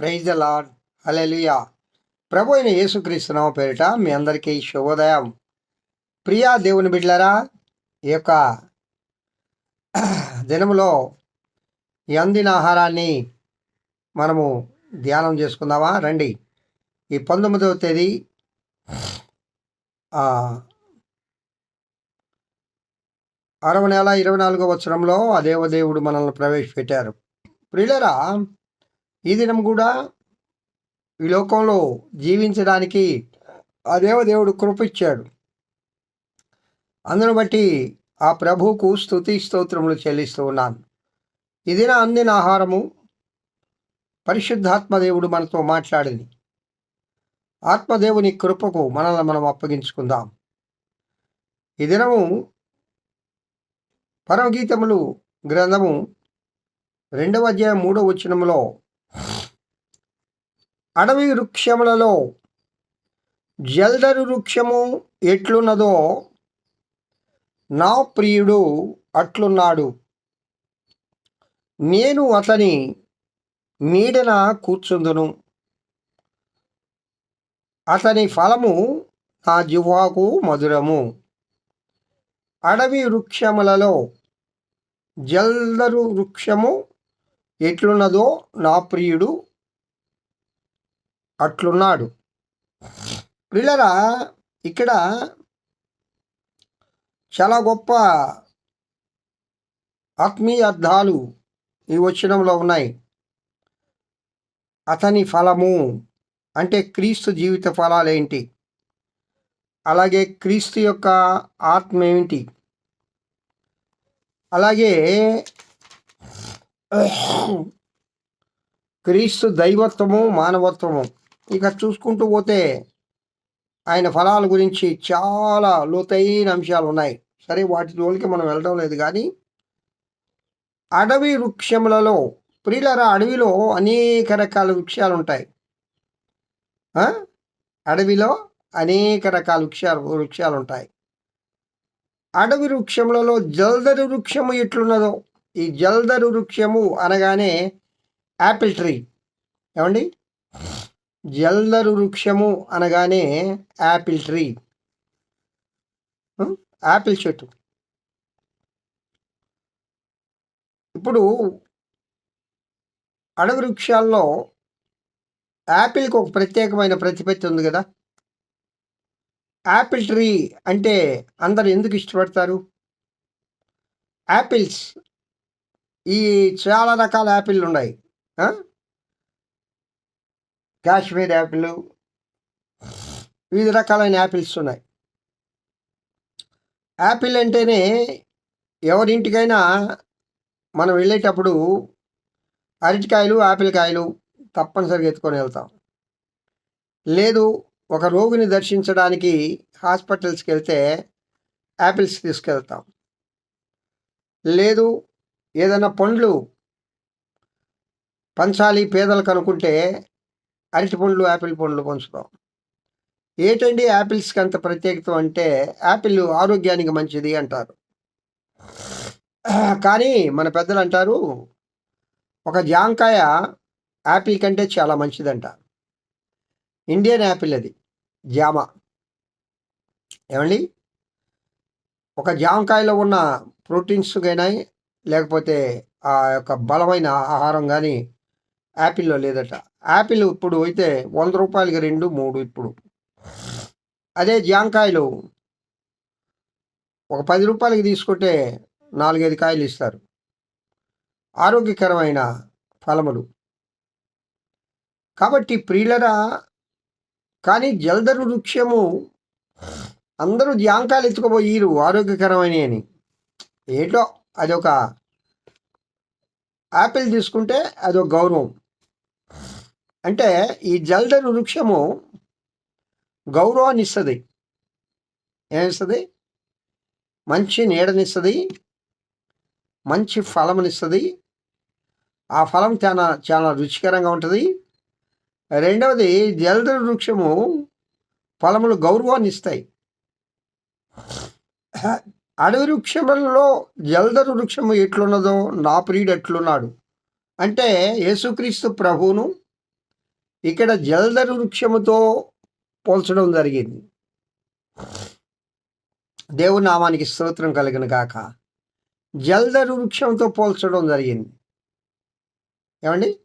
Praise the lord hallelujah ప్రభు అయిన యేసుక్రీస్తునామ పేరిట మీ అందరికీ శుభోదయం. ప్రియా దేవుని బిడ్లరా ఈ యొక్క దినములో ఈ అందిన ఆహారాన్ని మనము ధ్యానం చేసుకుందామా? రండి. ఈ పంతొమ్మిదవ తేదీ అరవై నెల ఇరవై నాలుగో వచ్చరంలో ఆ దేవదేవుడు మనల్ని ప్రవేశపెట్టారు. ప్రియులరా ఈ దినం కూడా ఈ లోకంలో జీవించడానికి ఆ దేవదేవుడు కృపిచ్చాడు అందును బట్టి ఆ ప్రభువుకు స్తుతి స్తోత్రములు చెల్లిస్తూ ఉన్నాను. ఈ దిన అందిన ఆహారము పరిశుద్ధాత్మదేవుడు మనతో మాట్లాడింది. ఆత్మదేవుని కృపకు మనల్ని మనం అప్పగించుకుందాం. ఈ దినము పరమగీతములు గ్రంథము రెండవ అధ్యాయం మూడవ వచనంలో అడవి వృక్షములలో జల్దరు వృక్షము ఎట్లున్నదో నా ప్రియుడు అట్లున్నాడు. నేను అతని నీడన కూర్చుందును. అతని ఫలము నా జిహ్వాకు మధురము. అడవి వృక్షములలో జల్దరు వృక్షము ఎట్లున్నదో నా ప్రియుడు అట్లున్నాడు. పిల్లరా ఇక్కడ చాలా గొప్ప ఆత్మీయ అర్థాలు ఈ వచనంలో ఉన్నాయి. అతని ఫలము అంటే క్రీస్తు జీవిత ఫలాలేంటి అలాగే క్రీస్తు యొక్క ఆత్మ ఏమిటి? అలాగే క్రీస్తు దైవత్వము మానవత్వము ఇక చూసుకుంటూ పోతే ఆయన ఫలాల గురించి చాలా లోతైన అంశాలు ఉన్నాయి. సరే వాటి జోలికి మనం వెళ్ళడం లేదు కానీ అడవి వృక్షములలో ప్రియులరా అడవిలో అనేక రకాల వృక్షాలు ఉంటాయి. అడవిలో అనేక రకాల వృక్షాలు వృక్షాలు ఉంటాయి. అడవి వృక్షములలో జల్దరు వృక్షము ఎట్లున్నదో ఈ జల్దరు వృక్షము అనగానే యాపిల్ ట్రీ. ఏమండి? జల్దరు వృక్షము అనగానే యాపిల్ ట్రీ. యాపిల్ చెట్టు. ఇప్పుడు అడవి వృక్షాల్లో యాపిల్కి ఒక ప్రత్యేకమైన ప్రతిపత్తి ఉంది కదా? యాపిల్ ట్రీ అంటే అందరు ఎందుకు ఇష్టపడతారు? యాపిల్స్ ఈ చాలా రకాల యాపిల్ ఉన్నాయి కాశ్మీర్ యాపిల్ వివిధ రకాలైన యాపిల్స్ ఉన్నాయి. యాపిల్ అంటేనే ఎవరింటికైనా మనం వెళ్ళేటప్పుడు అరటికాయలు ఆపిల్ కాయలు తప్పనిసరిగా ఎత్తుకొని వెళ్తాం. లేదు ఒక రోగిని దర్శించడానికి హాస్పిటల్స్కి వెళ్తే యాపిల్స్ తీసుకెళ్తాం. లేదు ఏదైనా పండ్లు పంచాలి పేదలకు అనుకుంటే అరటి పండ్లు యాపిల్ పండ్లు పంచుతాం. ఏటండి యాపిల్స్కి అంత ప్రత్యేకత అంటే యాపిల్ ఆరోగ్యానికి మంచిది అంటారు. కానీ మన పెద్దలు అంటారు ఒక జాంకాయ యాపిల్ కంటే చాలా మంచిదంట. ఇండియన్ యాపిల్ అది జామ. ఏమండి? ఒక జామకాయలో ఉన్న ప్రోటీన్స్ కానీ లేకపోతే ఆ యొక్క బలమైన ఆహారం కానీ యాపిల్లో లేదట. యాపిల్ ఇప్పుడు అయితే వంద రూపాయలకి రెండు మూడు ఇప్పుడు. అదే జాంకాయలు. ఒక పది రూపాయలకి తీసుకుంటే నాలుగైదు కాయలు ఇస్తారు. ఆరోగ్యకరమైన ఫలములు. కాబట్టి ప్రియులరా కానీ జలధరు వృక్షము అందరూ జాంకాయలు ఎత్తుకుపోయిరు ఆరోగ్యకరమైన అని. ఏంటో అదొక యాపిల్ తీసుకుంటే అదొక గౌరవం. అంటే ఈ జల్దరు వృక్షము గౌరవాన్ని ఇస్తుంది ఏమిస్తుంది? మంచి నీడనిస్తుంది మంచి ఫలమునిస్తుంది. ఆ ఫలం చాలా చాలా రుచికరంగా ఉంటుంది. రెండవది జలదరు వృక్షము ఫలములు గౌరవాన్ని ఇస్తాయి అడవి వృక్షములలో జలదరు వృక్షము ఎట్లున్నదో నా ప్రియుడు ఎట్లున్నాడు? అంటే యేసుక్రీస్తు ప్రభువును ఇక్కడ జలధర వృక్షముతో పోల్చడం జరిగింది. దేవుని నామానికి స్తోత్రం కలిగిన కాక జలధర వృక్షంతో పోల్చడం జరిగింది. ఏమండి?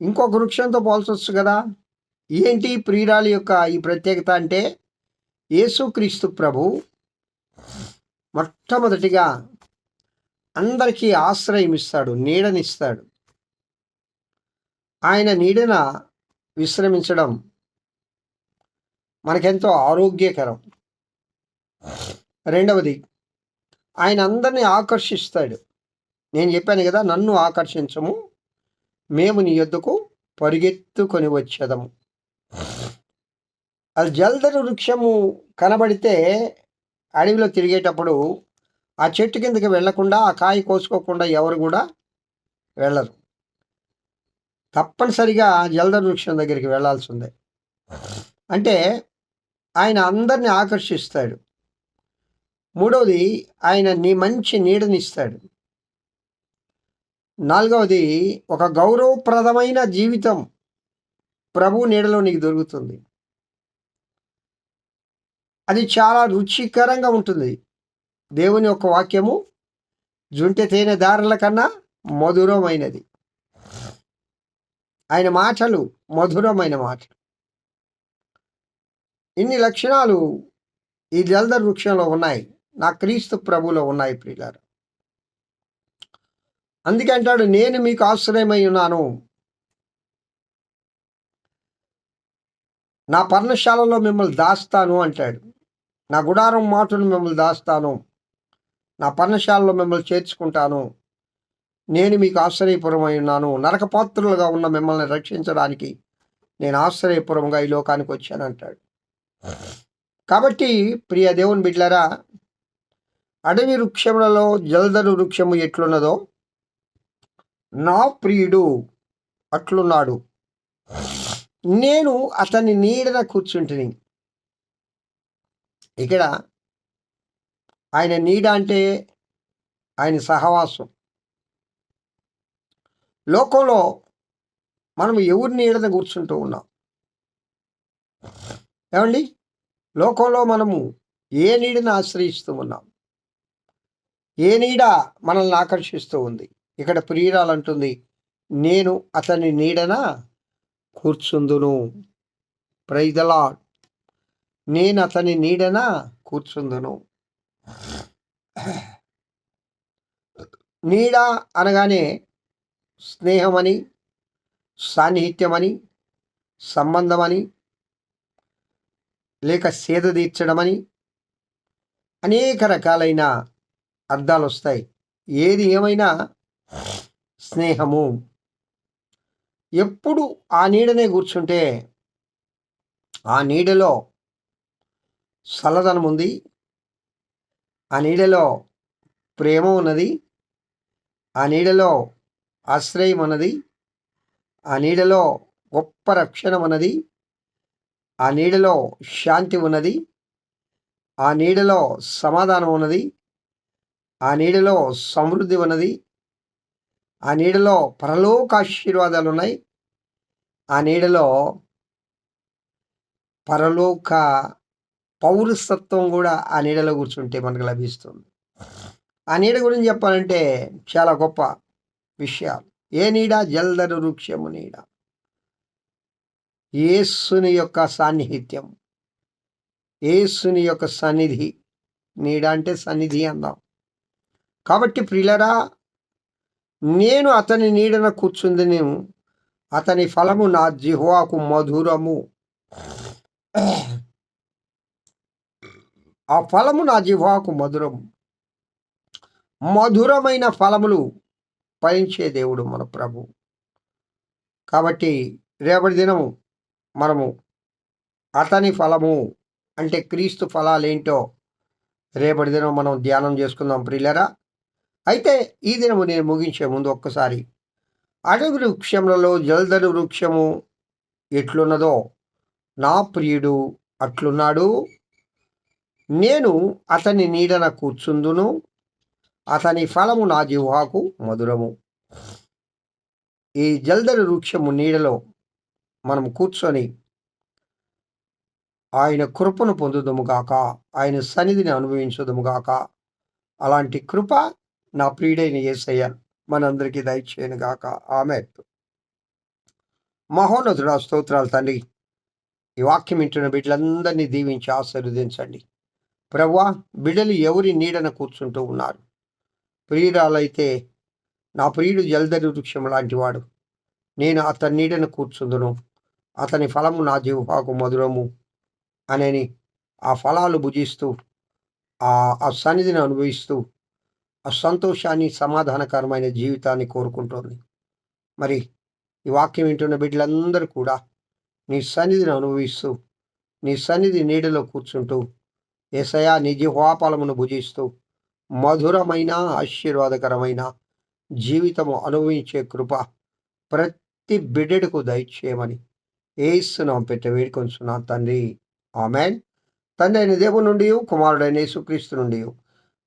ఇంకొక వృక్షంతో పోల్చవచ్చు కదా. ఏంటి? ప్రియురాలి యొక్క ఈ ప్రత్యేకత అంటే యేసుక్రీస్తు ప్రభు మొట్టమొదటిగా అందరికీ ఆశ్రయం ఇస్తాడు నీడనిస్తాడు. ఆయన నీడన విశ్రమించడం మనకెంతో ఆరోగ్యకరం. రెండవది ఆయన అందరినీ ఆకర్షిస్తాడు. నేను చెప్పాను కదా నన్ను ఆకర్షించము మేము నీ యొద్దకు పరిగెత్తుకొని వచ్చేదము. అది జల్దరు వృక్షము కనబడితే అడవిలో తిరిగేటప్పుడు ఆ చెట్టు కిందకి వెళ్ళకుండా ఆ కాయ కోసుకోకుండా ఎవరు కూడా వెళ్ళరు. తప్పనిసరిగా జల్దరు వృక్షం దగ్గరికి వెళ్ళాల్సిందే అంటే ఆయన అందరిని ఆకర్షిస్తాడు. మూడవది ఆయన నీ మంచి నీడనిస్తాడు నాలుగవది ఒక గౌరవప్రదమైన జీవితం ప్రభు నీడలో నీకు దొరుకుతుంది. అది చాలా రుచికరంగా ఉంటుంది. దేవుని యొక్క వాక్యము జుంటె తేనె దారుల కన్నా మధురమైనది. ఆయన మాటలు మధురమైన మాటలు. ఇన్ని లక్షణాలు ఈ జల్దర్ వృక్షంలో ఉన్నాయి. నా క్రీస్తు ప్రభులో ఉన్నాయి ప్రియులారు. అందుకే అంటాడు నేను మీకు ఆశ్రయమై ఉన్నాను. నా పర్ణశాలలో మిమ్మల్ని దాస్తాను అంటాడు. నా గుడారం మాటను మిమ్మల్ని దాస్తాను. నా పర్ణశాలలో మిమ్మల్ని చేర్చుకుంటాను. నేను మీకు ఆశ్చర్యపురమై ఉన్నాను. నరకపాత్రులుగా ఉన్న మిమ్మల్ని రక్షించడానికి నేను ఆశ్చర్యపురంగా ఈ లోకానికి వచ్చానంటాడు కాబట్టి ప్రియ దేవుని బిడ్లరా అడవి వృక్షములలో జలదరు వృక్షము ఎట్లున్నదో నా ప్రియుడు అట్లున్నాడు. నేను అతని నీడన కూర్చుంటుని. ఇక్కడ ఆయన నీడ అంటే ఆయన సహవాసం. లోకంలో మనం ఎవరి నీడన కూర్చుంటూ ఉన్నాం? ఏమండి? లోకంలో మనము ఏ నీడను ఆశ్రయిస్తూ ఉన్నాం? ఏ నీడ మనల్ని ఆకర్షిస్తూ ఉంది? ఇక్కడ ప్రియురాలు అంటుంది నేను అతని నీడన కూర్చుందును? ప్రైదలా నేను అతని నీడన కూర్చుందును? నీడ అనగానే స్నేహమని సాన్నిహిత్యమని సంబంధమని లేక సేద తీర్చడమని అనేక రకాలైన అర్థాలు వస్తాయి ఏది ఏమైనా స్నేహము. ఎప్పుడు ఆ నీడనే కూర్చుంటే ఆ నీడలో చల్లదనం ఉంది ఆ నీడలో ప్రేమ ఉన్నది ఆ నీడలో ఆశ్రయం అన్నది ఆ నీడలో గొప్ప రక్షణ ఉన్నది ఆ నీడలో శాంతి ఉన్నది ఆ నీడలో సమాధానం ఉన్నది ఆ నీడలో సమృద్ధి ఉన్నది ఆ నీడలో పరలోక ఆశీర్వాదాలు ఉన్నాయి ఆ నీడలో పరలోక పౌరసత్వం కూడా ఆ నీడలో కూర్చుంటే మనకు లభిస్తుంది. ఆ నీడ గురించి చెప్పాలంటే చాలా గొప్ప విషయాలు. ఏ నీడ? జల్దరు వృక్షము నీడ. ఏసుని యొక్క సాన్నిహిత్యం. ఏసుని యొక్క సన్నిధి. నీడ అంటే సన్నిధి అందాం కాబట్టి ప్రిలరా నేను అతని నీడన కూర్చుంది నేను. అతని ఫలము నా జిహ్వాకు మధురము. ఆ ఫలము నా జిహ్వాకు మధురము. మధురమైన ఫలములు పయించే దేవుడు మన ప్రభు. కాబట్టి రేపటి దినము మనము అతని ఫలము అంటే క్రీస్తు ఫలాలేంటో రేపటి దినం మనం ధ్యానం చేసుకుందాం ప్రియులరా. అయితే ఈ దినము నేను ముగించే ముందు ఒక్కసారి అడవి వృక్షములలో జల్దరు వృక్షము ఎట్లున్నదో నా ప్రియుడు అట్లున్నాడు. నేను అతని నీడన కూర్చుందును. అతని ఫలము నా జిహ్వాకు మధురము. ఈ జల్దరు వృక్షము నీడలో మనం కూర్చొని ఆయన కృపను పొందుదముగాక ఆయన సన్నిధిని అనుభవించుదముగాక అలాంటి కృప నా ప్రియుడైన యేసయ్య మనందరికీ దయచేయను గాక. ఆమె మహోన్నతుడా స్తోత్రాలు తండ్రి. ఈ వాక్యం వింటున్న బిడ్డలందరినీ దీవించి ఆశీర్వదించండి. ప్రవ్వా బిడ్డలు ఎవరి నీడన కూర్చుంటూ ఉన్నారు? ప్రియురాలైతే నా ప్రియుడు జలదరి వృక్షం లాంటివాడు నేను అతని నీడను కూర్చుందును. అతని ఫలము నా జీవపాకు మధురము అనని ఆ ఫలాలు భుజిస్తూ ఆ ఆ సన్నిధిని అనుభవిస్తూ ఆ సంతోషాన్ని సమాధానకరమైన జీవితాన్ని కోరుకుంటోంది. మరి ఈ వాక్యం వింటున్న బిడ్డలందరూ కూడా నీ సన్నిధిని అనుభవిస్తూ నీ సన్నిధి నీడలో కూర్చుంటూ ఏసయా నీ జీవాపాలమును భుజిస్తూ మధురమైన ఆశీర్వాదకరమైన జీవితము అనుభవించే కృప ప్రతి బిడ్డకు దయచేయమని ఏసునాం పెట్ట వేడుకొంచున్నా తండ్రి. ఆమెన్. తండ్రి అయిన దేవుని నుండి కుమారుడైన యేసుక్రీస్తు నుండి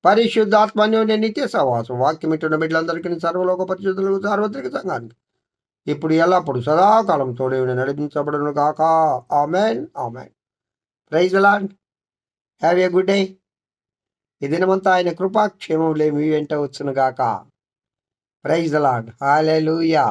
పరిశుద్ధాత్మన్యోని నిత్య సహవాసం వాక్యం ఇటున్న బిడ్డలందరికీ సర్వలోక పరిశుద్ధులకు సార్వత్రిక సంఘానికి ఇప్పుడు ఎల్లప్పుడు సదాకాలం తోడే నడిపించబడును కాక amen. Amen. Praise Lord have a good day. ఈ దినమంతా ఆయన కృపాక్షేమములే మీ వెంట వచ్చునుగాక. ప్రైజ్ ప్రైజ్ హాలే లూయా